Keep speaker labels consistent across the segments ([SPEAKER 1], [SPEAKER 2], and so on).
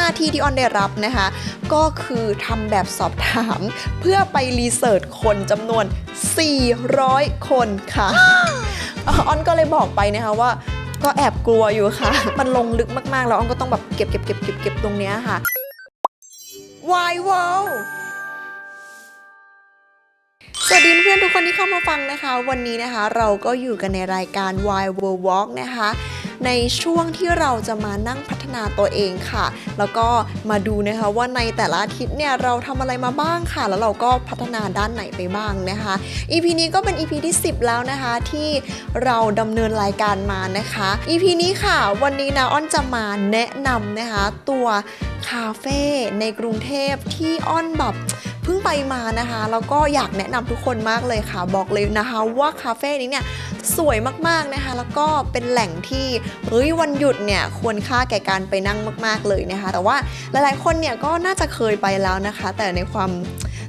[SPEAKER 1] น้าที่ที่ออนได้รับนะคะ ก็คือทำแบบสอบถาม เพื่อไปรีเสิร์ชคนจำนวน 400 คนค่ะเอ่อออนก็เลยบอกไปนะคะว่า ก็แอบกลัวอยู่ค่ะ มันลงลึกมากๆ แล้วออนก็ต้องแบบเก็บเก็บเก็บเก็บเก็บตรงเนี้ยค่ะ Why Wow สวัสดีเพื่อนทุกคนที่เข้ามาฟังนะคะ วันนี้นะคะเราก็อยู่กันในรายการ Why World Walk นะคะ ในช่วงที่เราจะมานั่งพัฒนาตัวเองค่ะ แล้วก็มาดูนะคะว่าในแต่ละอาทิตย์เนี่ยเราทำอะไรมาบ้างค่ะ แล้วเราก็พัฒนาด้านไหนไปบ้างนะคะ EP นี้ก็เป็น EP ที่ 10 แล้วนะคะที่เราดำเนินรายการมานะคะ EP นี้ค่ะ วันนี้นะอ้อนจะมาแนะนำนะคะ ตัวคาเฟ่ในกรุงเทพที่อ้อนแบบเพิ่งไปมานะคะ แล้วก็อยากแนะนำทุกคนมากเลยค่ะ บอกเลยนะคะว่าคาเฟ่นี้เนี่ย สวยมากๆนะคะ แล้วก็เป็นแหล่งที่เฮ้ยวันหยุดเนี่ยควรค่าแก่การไปนั่งมาก ๆเลยนะคะ แต่ว่าหลายๆคนเนี่ยก็น่าจะเคยไปแล้วนะคะ แต่ในความ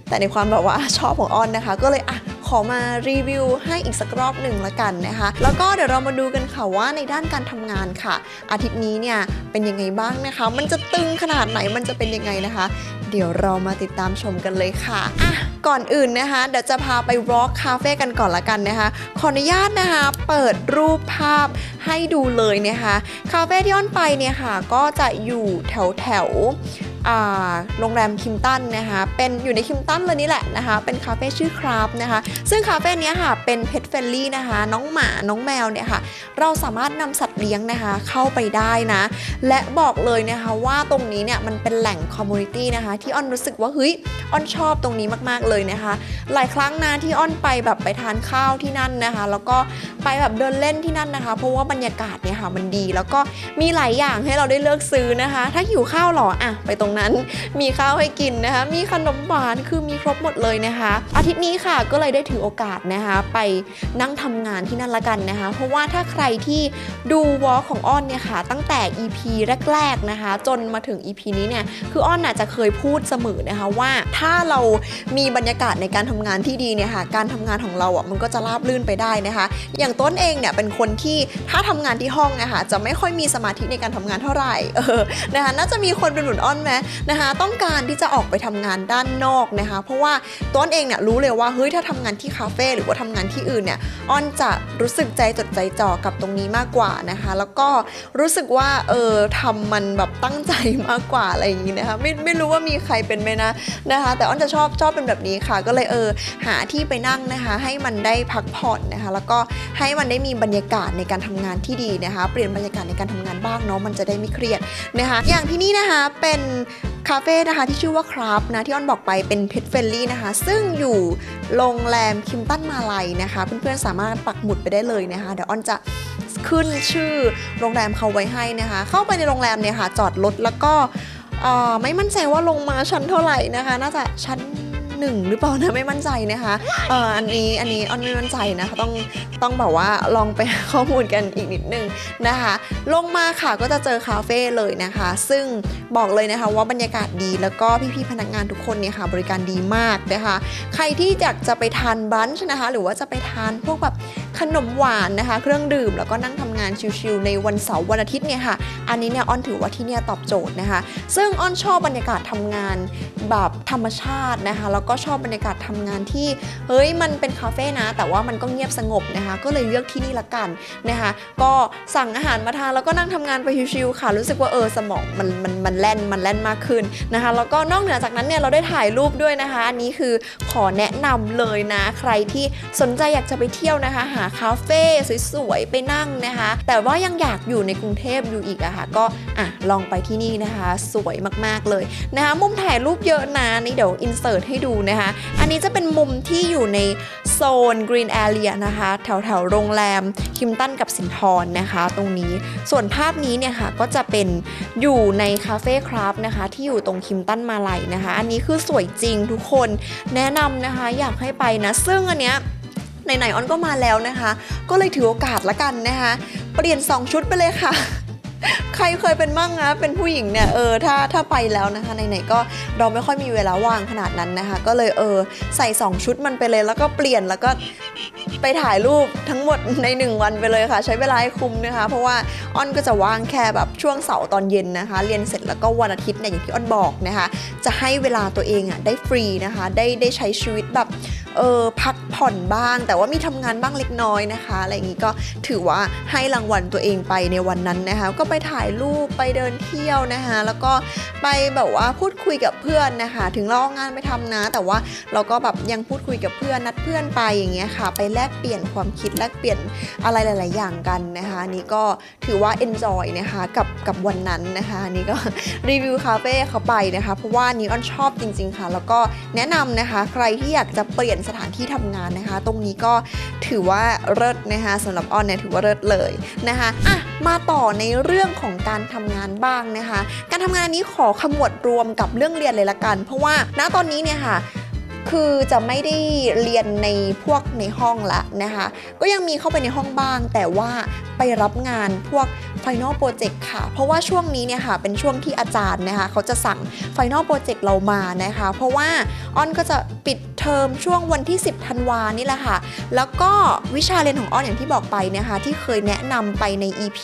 [SPEAKER 1] แต่ในความแบบว่าชอบของอ้อนนะคะ ก็เลยอะ อมารีวิวให้อีกสักรอบหนึ่งละกันนะคะ แล้วก็เดี๋ยวเรามาดูกันค่ะว่าในด้านการทำงานค่ะ อาทิตย์นี้เนี่ยเป็นยังไงบ้างนะคะ มันจะตึงขนาดไหนมันจะเป็นยังไงนะคะ เดี๋ยวเรามาติดตามชมกันเลยค่ะอะก่อนอื่นนะคะ เดี๋ยวจะพาไป Walk Cafe กันก่อนละกันนะคะ ขออนุญาตนะคะ เปิดรูปภาพให้ดูเลยนะคะ คาเฟ่ที่อ้อนไปเนี่ยค่ะ ก็จะอยู่แถวแถว โรงแรมคิมตันนะคะเป็นอยู่ในคิมตันเลยนี่แหละนะคะเป็นคาเฟ่ชื่อคราฟนะคะซึ่งคาเฟ่เนี้ยค่ะเป็นเพ t เฟ n ลี่นะคะน้องหมาน้องแมวเนี่ยค่ะเราสามารถนำสัตว์เลี้ยงนะคะเข้าไปได้นะและบอกเลยนะคะว่าตรงนี้เนี่ยมันเป็นแหล่งคอมมูนิตี้นะคะที่อ้อนรู้สึกว่าเฮ้ยอ้อนชอบตรงนี้มากๆเลยนะคะ หลายครั้งนะที่อ้อนไปแบบไปทานข้าวที่นั่นนะคะ แล้วก็ไปแบบเดินเล่นที่นั่นนะคะ เพราะว่าบรรยากาศเนี่ยค่ะมันดี แล้วก็มีหลายอย่างให้เราได้เลือกซื้อนะคะ ถ้าหิวข้าวหรออะไปตรงนั้น มีข้าวให้กินนะคะ มีขนมหวานคือมีครบหมดเลยนะคะ อาทิตย์นี้ค่ะก็เลยได้ถือโอกาสนะคะ ไปนั่งทำงานที่นั่นละกันนะคะ เพราะว่าถ้าใครที่ดูวอลของอ้อนเนี่ยค่ะ ตั้งแต่ EP แรก ๆนะคะ จนมาถึง EP นี้เนี่ยคืออ้อนอาจจะเคยพูดเสมอนะคะว่าถ้าเรามีบรรยากาศในการทำงานที่ดีเนี่ยค่ะการทำงานของเราอะมันก็จะราบรื่นไปได้นะคะ อย่างต้นเองเนี่ยเป็นคนที่ถ้าทำงานที่ห้องนะคะจะไม่ค่อยมีสมาธิในการทำงานเท่าไหร่เออนะคะน่าจะมีคนเป็นหนุนอ้อนไหมนะคะ ต้องการที่จะออกไปทำงานด้านนอกนะคะ เพราะว่าต้นเองเนี่ยรู้เลยว่าเฮ้ยถ้าทำงานที่คาเฟ่หรือว่าทำงานที่อื่นเนี่ยอ้อนจะรู้สึกใจจดใจจ่อกับตรงนี้มากกว่านะคะ แล้วก็รู้สึกว่าเออทำมันแบบตั้งใจมากกว่าอะไรอย่างนี้นะคะไม่ไม่รู้ว่ามีใครเป็นไหมนะนะคะ แต่อ้อนจะชอบชอบเป็นแบบนี้ค่ะ ก็เลยเออหาที่ไปนั่งนะคะ ให้มันได้พักผ่อนนะคะ แล้วก็ให้มันได้มีบรรยากาศในการทำงานที่ดีนะคะ เปลี่ยนบรรยากาศในการทำงานบ้างเนาะมันจะได้ไม่เครียดนะคะ อย่างที่นี่นะคะเป็น คาเฟ่นะคะที่ชื่อว่าคราฟนะที่อ้อนบอกไปเป็นเพ t เฟลลี่นะคะ ซึ่งอยู่โรงแรมคิมตันมาลัยนะคะ เพื่อนๆสามารถปักหมุดไปได้เลยนะคะ เดี๋ยวอ้อนจะขึ้นชื่อโรงแรมเขาไว้ให้นะคะ เข้าไปในโรงแรมเนี่ยค่ะ จอดรถแล้วก็ไม่มั่นใจว่าลงมาชั้นเท่าไหร่นะคะ น่าจะชั้น หนึ่งหรือเปล่านะไม่มั่นใจนะคะเอ่ออันนี้อันนี้อ้อนไม่มั่นใจนะคะต้องต้องแบบว่าลองไปหาข้อมูลกันอีกนิดนึงนะคะ ลงมาค่ะก็จะเจอคาเฟ่เลยนะคะ ซึ่งบอกเลยนะคะว่าบรรยากาศดีแล้วก็พี่ๆพนักงานทุกคนเนี่ยค่ะบริการดีมากนะคะใครที่อยากจะไปทานบันช์นะคะ หรือว่าจะไปทานพวกแบบขนมหวานนะคะ เครื่องดื่มแล้วก็นั่งทำงานชิลๆในวันเสาร์วันอาทิตย์เนี่ยค่ะ อันนี้เนี่ยอ้อนถือว่าที่เนี่ยตอบโจทย์นะคะ ซึ่งอ้อนชอบบรรยากาศทำงานแบบธรรมชาตินะคะ แล้วก็ชอบบรรยากาศทำงานที่เฮ้ยมันเป็นคาเฟ่นะ แต่ว่ามันก็เงียบสงบนะคะ ก็เลยเลือกที่นี่ละกันนะคะ ก็สั่งอาหารมาทานแล้วก็นั่งทำงานไปชิวๆค่ะ รู้สึกว่าเออสมองมันมันมันแล่นมันแล่นมากขึ้นนะคะ แล้วก็นอกเหนือจากนั้นเนี่ยเราได้ถ่ายรูปด้วยนะคะ อันนี้คือขอแนะนำเลยนะ ใครที่สนใจอยากจะไปเที่ยวนะคะ หาคาเฟ่สวยๆไปนั่งนะคะ แต่ว่ายังอยากอยู่ในกรุงเทพอยู่อีกอะค่ะก็อะลองไปที่นี่นะคะ สวยมากๆเลยนะคะมุมถ่ายรูปเยอะนะนี่เดี๋ยวอินเสิร์ตให้ดูนะคะ อันนี้จะเป็นมุมที่อยู่ในโซน Green Area นะคะ แถวแถวโรงแรมคิมตันกับสินทรนะคะ ตรงนี้ส่วนภาพนี้เนี่ยค่ะก็จะเป็นอยู่ในคาเฟ่คราฟนะคะ ที่อยู่ตรงคิมตันมาลัยนะคะ อันนี้คือสวยจริงทุกคนแนะนำนะคะอยากให้ไปนะ ซึ่งอันเนี้ยไหนๆออนก็มาแล้วนะคะ ก็เลยถือโอกาสละกันนะคะ เปลี่ยน 2 ชุดไปเลยค่ะ ใครเคยเป็นมั่งนะเป็นผู้หญิงเนี่ยเออถ้าถ้าไปแล้วนะคะไหนๆก็เราไม่ค่อยมีเวลาว่างขนาดนั้นนะคะ ก็เลยเออใส่ 2 ชุดมันไปเลย แล้วก็เปลี่ยนแล้วก็ไปถ่ายรูปทั้งหมดใน 1 วันไปเลยค่ะ ใช้เวลาให้คุ้มนะคะ เพราะว่าอ้อนก็จะว่างแค่แบบช่วงเสาร์ตอนเย็นนะคะ เรียนเสร็จแล้วก็วันอาทิตย์เนี่ยอย่างที่อ้อนบอกนะคะ จะให้เวลาตัวเองอะได้ฟรีนะคะ ได้ได้ใช้ชีวิตแบบ เออพักผ่อนบ้าง แต่ว่ามีทำงานบ้างเล็กน้อยนะคะอะไรอย่างนี้ก็ถือว่าให้รางวัลตัวเองไปในวันนั้นนะคะ ก็ไปถ่ายรูปไปเดินเที่ยวนะคะแล้วก็ไปแบบว่าพูดคุยกับเพื่อนนะคะ ถึงเราเอางานไปทำนะ แต่ว่าเราก็แบบยังพูดคุยกับเพื่อนนัดเพื่อนไปอย่างเงี้ยค่ะ ไปแลกเปลี่ยนความคิดแลกเปลี่ยนอะไรหลาย ๆ อย่างกันนะคะนี่ก็ถือว่า enjoy นะคะกับกับวันนั้นนะคะนี่ก็รีวิวคาเฟ่เขาไปนะคะเพราะว่านี้อ้อนชอบจริง ๆ ค่ะ แล้วก็แนะนำนะคะ ใครที่อยากจะเปลี่ยนสถานที่ทำงานนะคะ ตรงนี้ก็ถือว่าเลิศนะคะสำหรับอ้อนเนี่ยถือว่าเลิศเลยนะคะอะมาต่อในเรื่องของการทำงานบ้างนะคะ การทำงานอันนี้ขอขมวดรวมกับเรื่องเรียนเลยละกัน เพราะว่าณตอนนี้เนี่ยค่ะ คือจะไม่ได้เรียนในพวกในห้องละนะคะ ก็ยังมีเข้าไปในห้องบ้าง แต่ว่าไปรับงานพวก Final Project ค่ะ เพราะว่าช่วงนี้เนี่ยค่ะเป็นช่วงที่อาจารย์นะคะ เขาจะสั่ง Final Project เรามานะคะ เพราะว่าอ้อนก็จะปิดเทอมช่วงวันที่ 10ธันวานี่แหละค่ะ แล้วก็วิชาเรียนของอ้อนอย่างที่บอกไปนะคะ ที่เคยแนะนำไปใน EP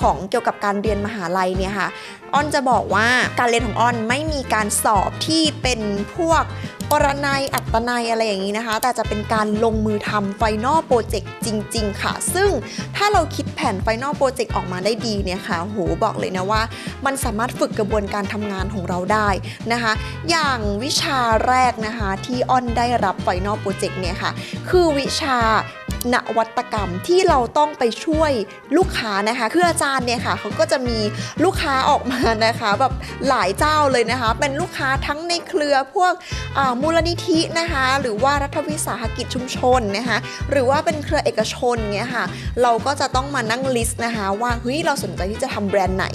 [SPEAKER 1] ของเกี่ยวกับการเรียนมหาลัยเนี่ยค่ะอ้อนจะบอกว่าการเรียนของอ้อนไม่มีการสอบที่เป็นพวก ปรนัยอัตนัยอะไรอย่างนี้นะคะ แต่จะเป็นการลงมือทำไฟนอลโปรเจกต์จริง ๆ ค่ะ ซึ่งถ้าเราคิดแผนไฟนอลโปรเจกต์ออกมาได้ดีเนี่ยค่ะโหบอกเลยนะว่า มันสามารถฝึกกระบวนการทำงานของเราได้นะคะ อย่างวิชาแรกนะคะที่อ้อนได้รับไฟนอลโปรเจกต์เนี่ยค่ะ คือวิชา นวัตกรรมที่เราต้องไปช่วยลูกค้านะคะ คืออาจารย์เนี่ยค่ะเขาก็จะมีลูกค้าออกมานะคะแบบหลายเจ้าเลยนะคะ เป็นลูกค้าทั้งในเครือพวกมูลนิธินะคะ หรือว่ารัฐวิสาหกิจชุมชนนะคะหรือว่าเป็นเครือเอกชนเนี่ยค่ะ เราก็จะต้องมานั่งลิสต์นะคะ ว่าเฮ้ยเราสนใจที่จะทำแบรนด์ไหน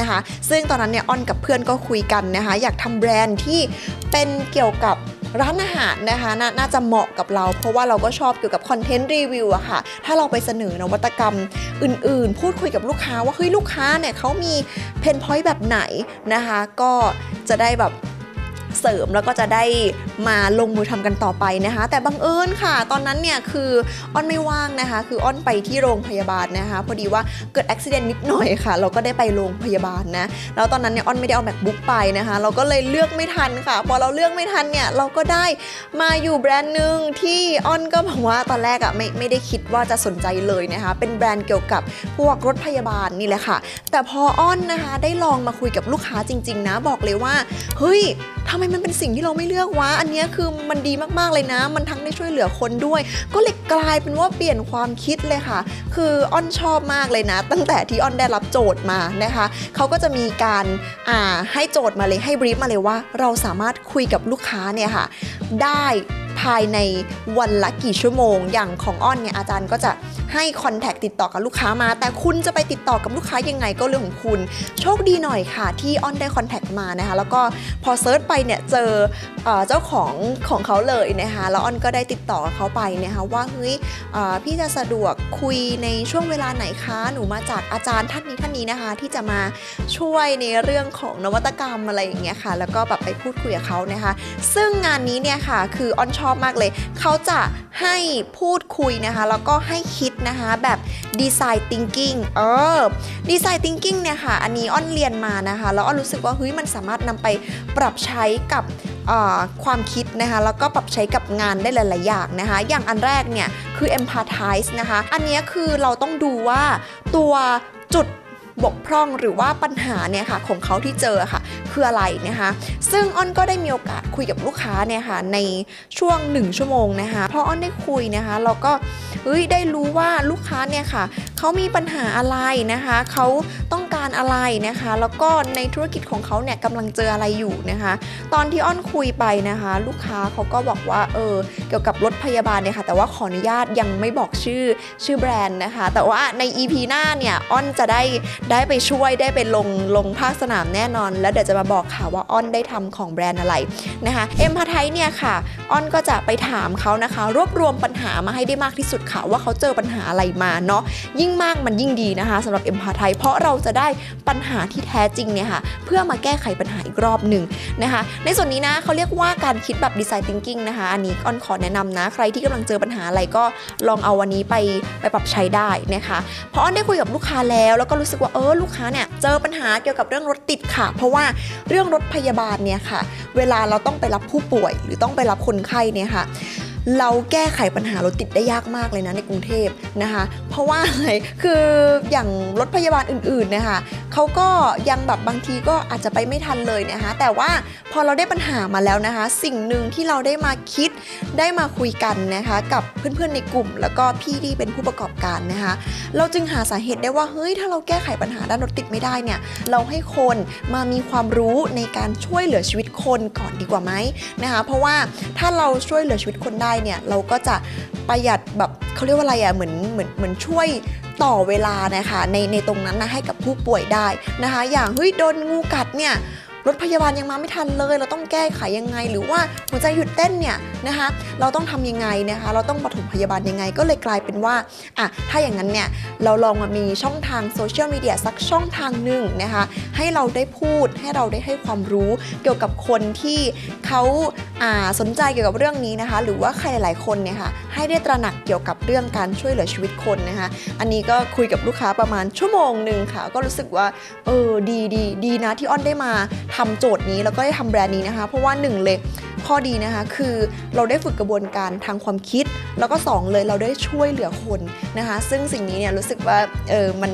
[SPEAKER 1] นะคะ ซึ่งตอนนั้นเนี่ยอ้อนกับเพื่อนก็คุยกันนะคะ อยากทำแบรนด์ที่เป็นเกี่ยวกับ ร้านอาหารนะคะนน่าจะเหมาะกับเรา เพราะว่าเราก็ชอบเกี่ยวกับคอนเทนต์รีวิวอะค่ะ ถ้าเราไปเสนอนวัตกรรมอื่นๆ พูดคุยกับลูกค้าว่าเฮ้ยลูกค้าเนี่ยเขามีเพนพอยต์แบบไหนนะคะ ก็จะได้แบบ เสริมแล้วก็จะได้มาลงมือทำกันต่อไปนะคะ แต่บังเอิญค่ะ ตอนนั้นเนี่ยคืออ้อนไม่ว่างนะคะ คืออ้อนไปที่โรงพยาบาลนะคะ พอดีว่าเกิดอุบิเหตุนิดหน่อยค่ะ เราก็ได้ไปโรงพยาบาลนะ แล้วตอนนั้นเนี่ยอ้อนไม่ได้เอา macbook ไปนะคะ เราก็เลยเลือกไม่ทันค่ะ พอเราเลือกไม่ทันเนี่ยเราก็ได้มาอยู่แบรนด์หนึ่งที่อ้อนก็บอกว่าตอนแรกอะ่ะไม่ไม่ได้คิดว่าจะสนใจเลยนะคะ เป็นแบรนด์เกี่ยวกับพวกรถพยาบาลนี่แหละค่ะ แต่พออ้อนนะคะได้ลองมาคุยกับลูกค้าจริง ๆ นะ บอกเลยว่าเฮ้ยทำไมมันเป็นสิ่งที่เราไม่เลือกวะ อันนี้คือมันดีมากๆเลยนะ มันทั้งได้ช่วยเหลือคนด้วย ก็เลยกลายเป็นว่าเปลี่ยนความคิดเลยค่ะ คืออ้อนชอบมากเลยนะ ตั้งแต่ที่อ้อนได้รับโจทย์มานะคะเขาก็จะมีการอ่าให้โจทย์มาเลยให้บรีฟมาเลยว่า เราสามารถคุยกับลูกค้าเนี่ยค่ะ ได้ ภายในวันละกี่ชั่วโมง อย่างของอ้อนเนี่ยอาจารย์ก็จะให้คอนแทคติดต่อกับลูกค้ามา แต่คุณจะไปติดต่อกับลูกค้ายังไงก็เรื่องของคุณ โชคดีหน่อยค่ะ ที่อ้อนได้คอนแทคมานะคะ แล้วก็พอเซิร์ชไปเนี่ยเจอเอเจ้าของของเขาเลยนะคะ แล้วอ้อนก็ได้ติดต่อกับเขาไปนะคะว่าเฮ้ยพี่จะสะดวกคุยในช่วงเวลาไหนคะ หนูมาจากอาจารย์ท่านนี้ท่านนี้นะคะ ที่จะมาช่วยในเรื่องของนวัตกรรมอะไรอย่างเงี้ยค่ะ แล้วก็แบบไปพูดคุยกับเขานะคะ ซึ่งงานนี้เนี่ยค่ะ คืออ้อนชอบมากเลย เขาจะให้พูดคุยนะคะแล้วก็ให้คิดนะคะแบบดีไซน์ thinking เออดีไซน์ thinking เนี่ยค่ะ อันนี้อ้อนเรียนมานะคะ แล้วอ้อนรู้สึกว่าเฮ้ยมันสามารถนำไปปรับใช้กับความคิดนะคะแล้วก็ปรับใช้กับงานได้หลาย ๆ อย่างนะคะ อย่างอันแรกเนี่ยคือ empathize นะคะ อันนี้คือเราต้องดูว่าตัวจุด บกพร่องหรือว่าปัญหาเนี่ยค่ะของเขาที่เจอค่ะคืออะไรนะคะ ซึ่งอ้อนก็ได้มีโอกาสคุยกับลูกค้าเนี่ยค่ะในช่วง 1 ชั่วโมงนะคะพออ้อนได้คุยนะคะเราก็เฮ้ยได้รู้ว่าลูกค้าเนี่ยค่ะเขามีปัญหาอะไรนะคะเขาต้องการอะไรนะคะ แล้วก็ในธุรกิจของเขาเนี่ยกำลังเจออะไรอยู่นะคะ ตอนที่อ้อนคุยไปนะคะ ลูกค้าเขาก็บอกว่าเออเกี่ยวกับรถพยาบาลเนี่ยค่ะแต่ว่าขออนุญาตยังไม่บอกชื่อชื่อแบรนด์นะคะ แต่ว่าใน EP หน้าเนี่ยอ้อนจะได้ได้ไปช่วยได้ไปลงลงภาคสนามแน่นอน แล้วเดี๋ยวจะมาบอกค่ะว่าอ้อนได้ทำของแบรนด์อะไรนะคะเอ็มพาไทเนี่ยค่ะอ้อนก็จะไปถามเขานะคะ รวบรวมปัญหามาให้ได้มากที่สุดค่ะ ว่าเขาเจอปัญหาอะไรมาเนาะยิ่งมากมันยิ่งดีนะคะสำหรับเอ็มพาไทยเพราะเราจะได้ปัญหาที่แท้จริงเนี่ยค่ะเพื่อมาแก้ไขปัญหาอีกรอบหนึ่งนะคะในส่วนนี้นะเขาเรียกว่าการคิดแบบดีไซน์ thinking นะคะอันนี้อ้อนขอแนะนำนะ ใครที่กำลังเจอปัญหาอะไรก็ลองเอาวันนี้ไปไปปรับใช้ได้นะคะเพราะอ้อนได้คุยกับลูกค้าแล้วแล้วก็รู้สึกว่าว่าเออลูกค้าเนี่ยเจอปัญหาเกี่ยวกับเรื่องรถติดค่ะ เพราะว่าเรื่องรถพยาบาลเนี่ยค่ะ เวลาเราต้องไปรับผู้ป่วย หรือต้องไปรับคนไข้เนี่ยค่ะ เราแก้ไขปัญหารถติดได้ยากมากเลยนะในกรุงเทพนะคะ เพราะว่าอะไรคืออย่างรถพยาบาลอื่นๆนะคะเขาก็ยังแบบบางทีก็อาจจะไปไม่ทันเลยนะคะแต่ว่าพอเราได้ปัญหามาแล้วนะคะ สิ่งหนึ่งที่เราได้มาคิดได้มาคุยกันนะคะ กับเพื่อนๆในกลุ่ม แล้วก็พี่ที่เป็นผู้ประกอบการนะคะ เราจึงหาสาเหตุได้ว่าเฮ้ยถ้าเราแก้ไขปัญหาด้านรถติดไม่ได้เนี่ยเราให้คนมามีความรู้ในการช่วยเหลือชีวิตคนก่อนดีกว่าไหมนะคะ เพราะว่าถ้าเราช่วยเหลือชีวิตคนได้เนี่ยเราก็จะประหยัดแบบเขาเรียกว่าอะไรอะ่ะเหมือนเหมือนเหมือนช่วยต่อเวลานะคะในในตรงนั้นนะให้กับผู้ป่วยได้นะคะ อย่างเฮ้ยโดนงูกัดเนี่ย รถพยาบาลยังมาไม่ทันเลย เราต้องแก้ไขยังไง หรือว่าหัวใจหยุดเต้นเนี่ยนะคะ เราต้องทำยังไงนะคะ เราต้องปฐมพยาบาลยังไง ก็เลยกลายเป็นว่าอะถ้าอย่างนั้นเนี่ยเราลองมามีช่องทางโซเชียลมีเดียสักช่องทางหนึ่งนะคะ ให้เราได้พูดให้เราได้ให้ความรู้เกี่ยวกับคนที่เขาอ่าสนใจเกี่ยวกับเรื่องนี้นะคะ หรือว่าใครหลายๆคนเนี่ยค่ะให้ได้ตระหนักเกี่ยวกับเรื่องการช่วยเหลือชีวิตคนนะคะ อันนี้ก็คุยกับลูกค้าประมาณชั่วโมงหนึ่งค่ะ ก็รู้สึกว่าเออดีดีดีนะที่อ้อนได้มาทำโจทย์นี้แล้วก็ได้ทำแบรนด์นี้นะคะ เพราะว่าหนึ่งเลยข้อดีนะคะคือเราได้ฝึกกระบวนการทางความคิด แล้วก็สองเลยเราได้ช่วยเหลือคนนะคะ ซึ่งสิ่งนี้เนี่ยรู้สึกว่าเออมัน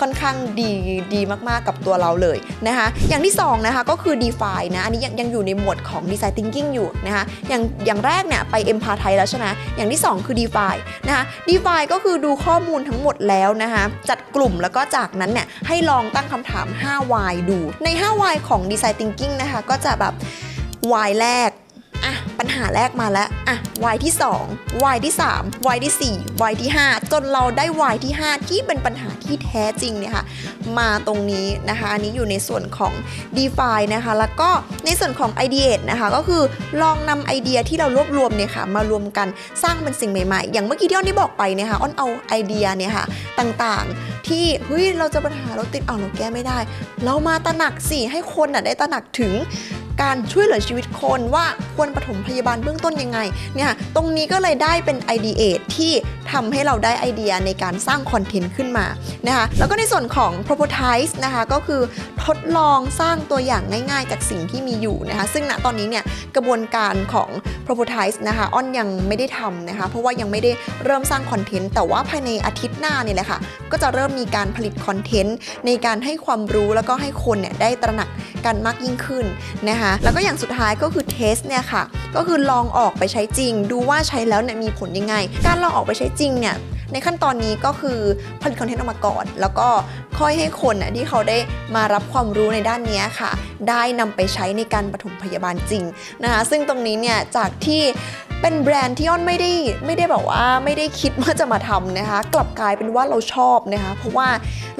[SPEAKER 1] ค่อนข้างดีดีมากๆกับตัวเราเลยนะคะอย่างที่2นะคะก็คือ DeFi นะอันนี้ยังยังอยู่ในหมวดของ Design Thinking อยู่นะคะอย่างอย่างแรกเนี่ยไป e m p a ไทยแล้วใช่ไหมอย่างที่ 2 คือ DeFi นะคะ DeFi ก็คือดูข้อมูลทั้งหมดแล้วนะคะจัดกลุ่มแล้วก็จากนั้นเนี่ยให้ลองตั้งคำถาม 5 why ดูใน 5 why ของ Design Thinking นะคะก็จะแบบ why แรก ปัญหาแรกมาแล้วอะ y ที่ 2 y ที่ 3 y ที่ 4 y ที่ 5 จนเราได้ y ที่ 5 ที่เป็นปัญหาที่แท้จริงเนี่ยค่ะมาตรงนี้นะคะ อันนี้อยู่ในส่วนของ DeFi นะคะ แล้วก็ในส่วนของ Ideate นะคะ ก็คือลองนำไอเดียที่เรารวบรวมเนี่ยค่ะมารวมกันสร้างเป็นสิ่งใหม่ๆ อย่างเมื่อกี้ที่อ้อนได้บอกไปเนี่ยค่ะอ้อนเอาไอเดียเนี่ยค่ะต่างๆ ที่เฮ้ยเราจะปัญหาเราติดเอาเราแก้ไม่ได้ เรามาตระหนักสิให้คนน่ะได้ตระหนักถึง การช่วยเหลือชีวิตคนว่าควรปฐมพยาบาลเบื้องต้นยังไงเนี่ยตรงนี้ก็เลยได้เป็นไอเดียที่ทำให้เราได้ไอเดียในการสร้างคอนเทนต์ขึ้นมานะคะแล้วก็ในส่วนของ prototype นะคะก็คือทดลองสร้างตัวอย่างง่ายๆ จากสิ่งที่มีอยู่นะคะซึ่งณตอนนี้เนี่ยกระบวนการของ prototype นะคะอ้อนยังไม่ได้ทำนะคะเพราะว่ายังไม่ได้เริ่มสร้างคอนเทนต์แต่ว่าภายในอาทิตย์หน้าเนี่ยแหละค่ะก็จะเริ่มมีการผลิตคอนเทนต์ในการให้ความรู้แล้วก็ให้คนเนี่ยได้ตระหนักกันมากยิ่งขึ้นนะคะแล้วก็อย่างสุดท้ายก็คือเทสเนี่ยค่ะ ก็คือลองออกไปใช้จริง ดูว่าใช้แล้วเนี่ยมีผลยังไง การลองออกไปใช้จริงเนี่ยในขั้นตอนนี้ก็คือผลิตคอนเทนต์ออกมาก่อน แล้วก็ค่อยให้คนน่ะที่เขาได้มารับความรู้ในด้านนี้ค่ะ ได้นำไปใช้ในการปฐมพยาบาลจริงนะคะซึ่งตรงนี้เนี่ยจากที่ เป็นแบรนด์ที่อ้อนไม่ได้ไม่ได้แบบว่าไม่ได้คิดว่าจะมาทำนะคะ กลับกลายเป็นว่าเราชอบนะคะ เพราะว่า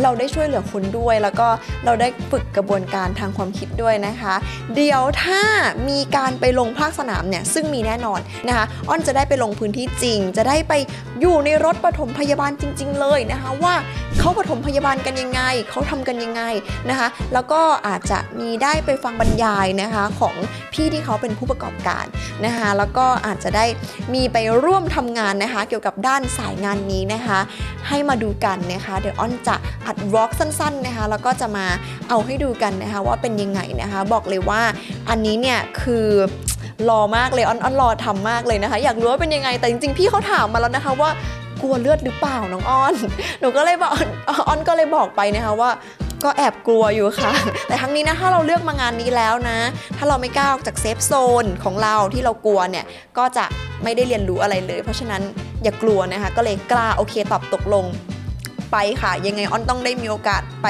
[SPEAKER 1] เราได้ช่วยเหลือคนด้วย แล้วก็เราได้ฝึกกระบวนการทางความคิดด้วยนะคะ เดี๋ยวถ้ามีการไปลงภาคสนามเนี่ยซึ่งมีแน่นอนนะคะอ้อนจะได้ไปลงพื้นที่จริง จะได้ไปอยู่ในรถปฐมพยาบาลจริง ๆ เลยนะคะ ว่าเขาปฐมพยาบาลกันยังไงเขาทำกันยังไงนะคะ แล้วก็อาจจะมีได้ไปฟังบรรยายนะคะของพี่ที่เขาเป็นผู้ประกอบการนะคะ แล้วก็อาจจะได้มีไปร่วมทำงานนะคะ เกี่ยวกับด้านสายงานนี้นะคะ ให้มาดูกันนะคะเดี๋ยวอ้อนจะอัดวอล์กสั้นๆนะคะแล้วก็จะมาเอาให้ดูกันนะคะว่าเป็นยังไงนะคะ บอกเลยว่าอันนี้เนี่ยคือรอมากเลยอ้อนอ้อนรอทำมากเลยนะคะ อยากรู้ว่าเป็นยังไงแต่จริงๆพี่เขาถามมาแล้วนะคะว่ากลัวเลือดหรือเปล่าน้องอ้อน หนูก็เลยบอกอ้อนก็เลยบอกไปนะคะว่า ก็แอบกลัวอยู่ค่ะ แต่ทั้งนี้นะถ้าเราเลือกมางานนี้แล้วนะ ถ้าเราไม่กล้าออกจากเซฟโซนของเราที่เรากลัวเนี่ยก็จะไม่ได้เรียนรู้อะไรเลย เพราะฉะนั้นอย่ากลัวนะคะ ก็เลยกล้าโอเคตอบตกลงไปค่ะ ยังไงอ้อนต้องได้มีโอกาสไป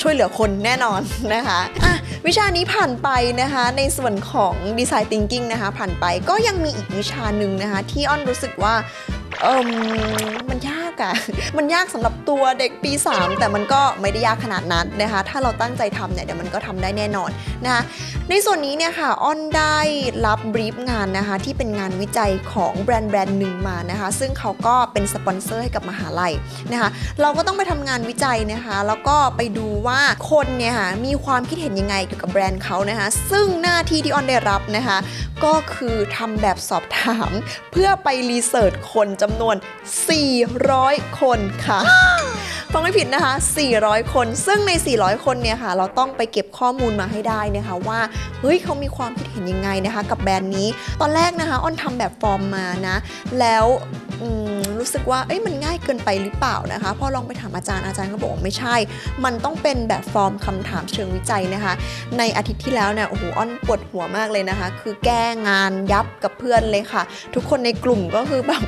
[SPEAKER 1] ช่วยเหลือคนแน่นอนนะคะอะวิชานี้ผ่านไปนะคะ ในส่วนของ Design Thinking นะคะ ผ่านไปก็ยังมีอีกวิชาหนึ่งนะคะ ที่อ้อนรู้สึกว่า เอิมมันยากอะมันยากสำหรับตัวเด็กปี 3 แต่มันก็ไม่ได้ยากขนาดนั้นนะคะ ถ้าเราตั้งใจทำเนี่ยเดี๋ยวมันก็ทำได้แน่นอนนะคะในส่วนนี้เนี่ยค่ะอ้อนได้รับบรีฟงานนะคะที่เป็นงานวิจัยของแบรนด์แบรนด์หนึ่งมานะคะ ซึ่งเขาก็เป็นสปอนเซอร์ให้กับมหาลัยนะคะเราก็ต้องไปทำงานวิจัยนะคะ แล้วก็ไปดูว่าคนเนี่ยค่ะมีความคิดเห็นยังไงเกี่ยวกับแบรนด์เขานะคะ ซึ่งหน้าที่ที่ออนได้รับนะคะก็คือทำแบบสอบถาม เพื่อไปรีเสิร์ชคนจำนวน 400 คนค่ะ ฟังไม่ผิดนะคะ 400 คน ซึ่งใน 400 คนเนี่ยค่ะ เราต้องไปเก็บข้อมูลมาให้ได้นะคะว่า เฮ้ยเขามีความคิดเห็นยังไงนะคะ กับแบรนด์นี้ ตอนแรกนะคะอ้อนทำแบบฟอร์มมานะ แล้วรู้สึกว่าเอ้ยมันง่ายเกินไปหรือเปล่านะคะ พอลองไปถามอาจารย์อาจารย์ก็บอกว่าไม่ใช่ มันต้องเป็นแบบฟอร์มคำถามเชิงวิจัยนะคะ ในอาทิตย์ที่แล้วเนี่ยโอ้โหอ้อนปวดหัวมากเลยนะคะ คือแก้งานยับกับเพื่อนเลยค่ะ ทุกคนในกลุ่มก็คือแบบ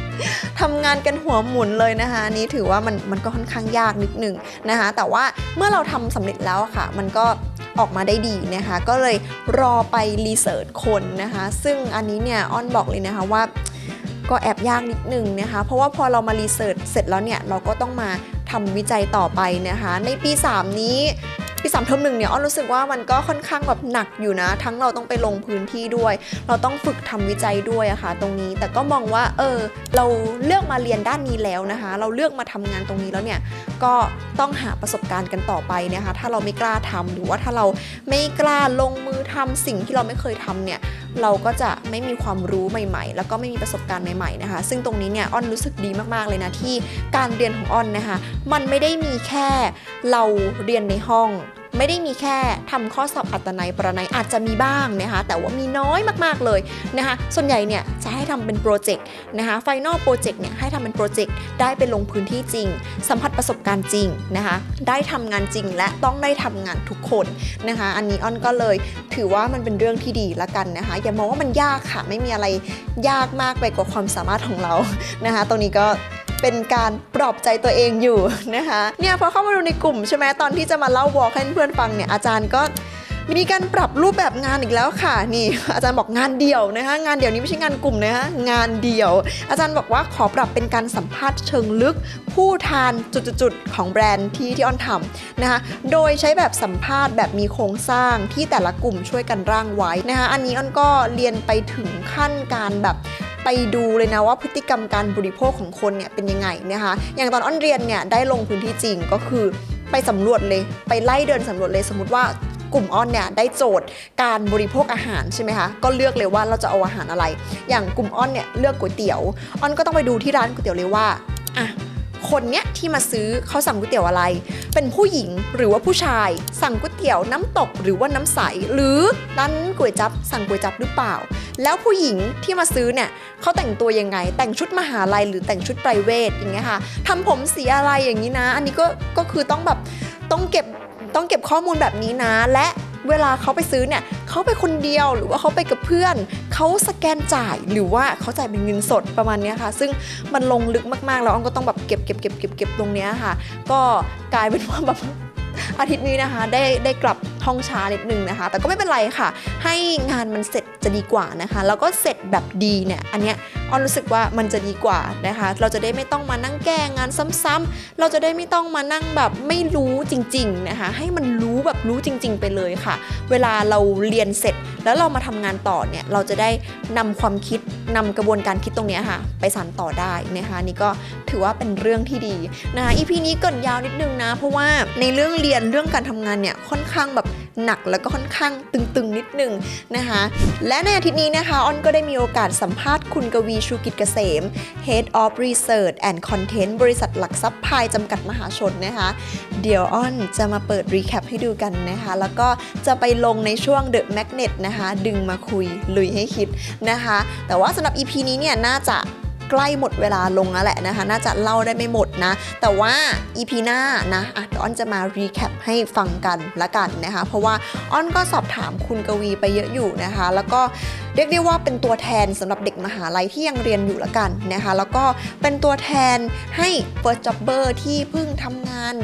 [SPEAKER 1] ทำงานกันหัวหมุนเลยนะคะนนี้ถือว่ามันมันก็ค่อนข้างยากนิดหนึงนะคะ แต่ว่าเมื่อเราทำสำเร็จแล้วค่ะ มันก็ออกมาได้ดีนะคะ ก็เลยรอไปรีเสิร์ชคนนะคะ ซึ่งอันนี้เนี่ยอ้อนบอกเลยนะคะว่าก็แอบยากนิดนึงนะคะ เพราะว่าพอเรามารีเสิร์ชเสร็จแล้วเนี่ย เราก็ต้องมาทำวิจัยต่อไปนะคะ ในปี 3 นี้ ปีสามเทอมหนึ่งเนี่ยอ้อนรู้สึกว่ามันก็ค่อนข้างแบบหนักอยู่นะ ทั้งเราต้องไปลงพื้นที่ด้วย เราต้องฝึกทำวิจัยด้วยอะค่ะตรงนี้แต่ก็มองว่าเออเราเลือกมาเรียนด้านนี้แล้วนะคะ เราเลือกมาทำงานตรงนี้แล้วเนี่ยก็ต้องหาประสบการณ์กันต่อไปนะคะ ถ้าเราไม่กล้าทำหรือว่าถ้าเราไม่กล้าลงมือทำสิ่งที่เราไม่เคยทำเนี่ย เราก็จะไม่มีความรู้ใหม่ ๆ แล้วก็ไม่มีประสบการณ์ใหม่ๆนะคะ ซึ่งตรงนี้เนี่ยอ้อนรู้สึกดีมากๆเลยนะที่การเรียนของอ้อนนะคะ มันไม่ได้มีแค่เราเรียนในห้อง ไม่ได้มีแค่ทำข้อสอบอัตนัยประนัยอาจจะมีบ้างนะคะแต่ว่ามีน้อยมากๆเลยนะคะส่วนใหญ่เนี่ยจะให้ทำเป็นโปรเจกต์นะคะไฟนอลโปรเจกต์เนี่ยให้ทำเป็นโปรเจกต์ได้ไปลงพื้นที่จริง สัมผัสประสบการณ์จริงนะคะได้ทำงานจริงและต้องได้ทำงานทุกคนนะคะอันนี้อ้อนก็เลยถือว่ามันเป็นเรื่องที่ดีละกันนะคะอย่ามองว่ามันยากค่ะไม่มีอะไรยากมากไปกว่าความสามารถของเรานะคะตรงนี้ก็ เป็นการปลอบใจตัวเองอยู่นะคะเนี่ยพอเข้ามาดูในกลุ่มใช่ไหมตอนที่จะมาเล่าวอลให้เพื่อนฟังเนี่ยอาจารย์ก็มีการปรับรูปแบบงานอีกแล้วค่ะนี่ อาจารย์บอกงานเดี่ยวนะคะงานเดี่ยวนี้ไม่ใช่งานกลุ่มนะคะงานเดี่ยว อาจารย์บอกว่าขอปรับเป็นการสัมภาษณ์เชิงลึก ผู้ทานจุดๆๆของแบรนด์ที่ที่ออนทำนะคะโดยใช้แบบสัมภาษณ์แบบมีโครงสร้างที่แต่ละกลุ่มช่วยกันร่างไว้นะคะอันนี้ออนก็เรียนไปถึงขั้นการแบบ ไปดูเลยนะว่าพฤติกรรมการบริโภคของคนเนี่ยเป็นยังไงนะคะ อย่างตอนอ้อนเรียนเนี่ยได้ลงพื้นที่จริงก็คือไปสำรวจเลยไปไล่เดินสำรวจเลยสมมติว่ากลุ่มอ้อนเนี่ยได้โจทย์การบริโภคอาหารใช่ไหมคะก็เลือกเลยว่าเราจะเอาอาหารอะไร อย่างกลุ่มอ้อนเนี่ยเลือกก๋วยเตี๋ยวอ้อนก็ต้องไปดูที่ร้านก๋วยเตี๋ยวเลยว่าอะ คนเนี้ยที่มาซื้อเขาสั่งก๋วยเตี๋ยวอะไร เป็นผู้หญิงหรือว่าผู้ชาย สั่งก๋วยเตี๋ยวน้ำตกหรือว่าน้ำใส หรือร้านก๋วยจับสั่งก๋วยจับหรือเปล่า แล้วผู้หญิงที่มาซื้อเนี่ยเขาแต่งตัวยังไง แต่งชุดมหาลัยหรือแต่งชุดไพรเวทอย่างเงี้ยค่ะทำผมสีอะไรอย่างนี้นะ อันนี้ก็ก็คือต้องแบบต้องเก็บต้องเก็บข้อมูลแบบนี้นะและ เวลาเขาไปซื้อเนี่ยเขาไปคนเดียวหรือว่าเขาไปกับเพื่อน เขาสแกนจ่ายหรือว่าเขาจ่ายเป็นเงินสดประมาณนี้ค่ะ ซึ่งมันลงลึกมากๆ แล้วอ้อมก็ต้องแบบเก็บเก็บเก็บเก็บเก็บตรงนี้ค่ะ ก็กลายเป็นว่าแบบอาทิตย์นี้นะคะได้ได้กลับ ห้องช้านิดนึงนะคะ แต่ก็ไม่เป็นไรค่ะ ให้งานมันเสร็จจะดีกว่านะคะ แล้วก็เสร็จแบบดีเนี่ยอันเนี้ยออนรู้สึกว่ามันจะดีกว่านะคะ เราจะได้ไม่ต้องมานั่งแก้งานซ้ำๆเราจะได้ไม่ต้องมานั่งแบบไม่รู้จริงๆนะคะให้มันรู้แบบรู้จริง ๆ ไปเลยค่ะ เวลาเราเรียนเสร็จแล้วเรามาทำงานต่อเนี่ยเราจะได้นำความคิดนำกระบวนการคิดตรงเนี้ยค่ะ ไปสานต่อได้นะคะนี่ก็ถือว่าเป็นเรื่องที่ดีนะคะ EP นี้เกรินยาวนิดนึงนะ เพราะว่าในเรื่องเรียนเรื่องการทำงานเนี่ยค่อนข้างแบบหนักแล้วก็ค่อนข้างตึงๆนิดนึงนะคะ และในอาทิตย์นี้นะคะอ้อนก็ได้มีโอกาสสัมภาษณ์คุณกวีชูกิจเกษม Head of Research and Content บริษัทหลักทรัพย์พายจำกัดมหาชนนะคะ เดี๋ยวอ้อนจะมาเปิดรีแคปให้ดูกันนะคะ แล้วก็จะไปลงในช่วง The Magnet นะคะ ดึงมาคุยลุยให้คิดนะคะ แต่ว่าสำหรับ EP นี้เนี่ยน่าจะ ใกล้หมดเวลาลงแล้วแหละนะคะ น่าจะเล่าได้ไม่หมดนะ แต่ว่าอีพีหน้านะอะเดี๋ยวอ้อนจะมารีแคปให้ฟังกันละกันนะคะ เพราะว่าอ้อนก็สอบถามคุณกวีไปเยอะอยู่นะคะ แล้วก็เรียกได้ว่าเป็นตัวแทนสำหรับเด็กมหาลัยที่ยังเรียนอยู่ละกันนะคะแล้วก็เป็นตัวแทนให้ first jobber ที่เพิ่งทำงาน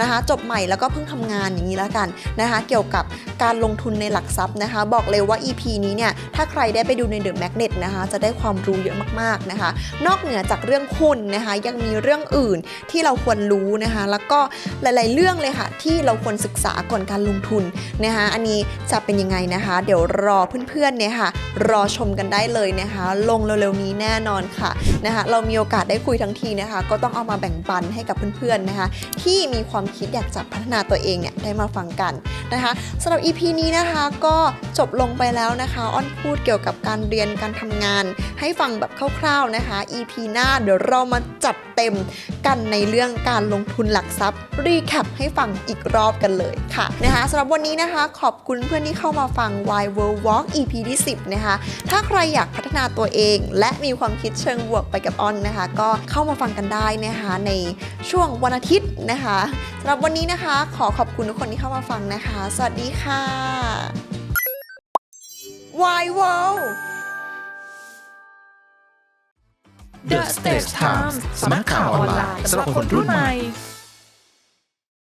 [SPEAKER 1] นะคะจบใหม่แล้วก็เพิ่งทำงานอย่างนี้ละกันนะคะเกี่ยวกับการลงทุนในหลักทรัพย์นะคะ บอกเลยว่า EP นี้เนี่ยถ้าใครได้ไปดูใน The Magnet นะคะจะได้ความรู้เยอะมากๆนะคะ นอกเหนือจากเรื่องหุ้นนะคะยังมีเรื่องอื่นที่เราควรรู้นะคะแล้วก็หลาย ๆ เรื่องเลยค่ะที่เราควรศึกษาก่อนการลงทุนนะคะอันนี้จะเป็นยังไงนะคะ เดี๋ยวรอเพื่อนๆเนี่ยค่ะรอชมกันได้เลยนะคะ ลงเร็วๆนี้แน่นอนค่ะนะคะเรามีโอกาสได้คุยทั้งทีนะคะ ก็ต้องเอามาแบ่งปันให้กับเพื่อนๆนะคะ ที่มีความคิดอยากจะพัฒนาตัวเองเนี่ยได้มาฟังกันนะคะสำหรับ EP นี้นะคะก็จบลงไปแล้วนะคะอ้อนพูดเกี่ยวกับการเรียนการทำงาน ให้ฟังแบบคร่าวๆนะคะ EP หน้าเดี๋ยวเรามาจัดเต็มกันในเรื่องการลงทุนหลักทรัพย์ รีแคปให้ฟังอีกรอบกันเลยค่ะนะคะสำหรับวันนี้นะคะ ขอบคุณเพื่อนที่เข้ามาฟัง Why World Walk EP ที่ 10นะคะถ้าใครอยากพัฒนาตัวเอง และมีความคิดเชิงบวกไปกับออนนะคะ ก็เข้ามาฟังกันได้นะคะในช่วงวันอาทิตย์นะคะสำหรับวันนี้นะคะ ขอขอบคุณทุกคนที่เข้ามาฟังนะคะ สวัสดีค่ะ Why World
[SPEAKER 2] The Stage Times สำนักข่าวออนไลน์สำหรับคนรุ่นใหม่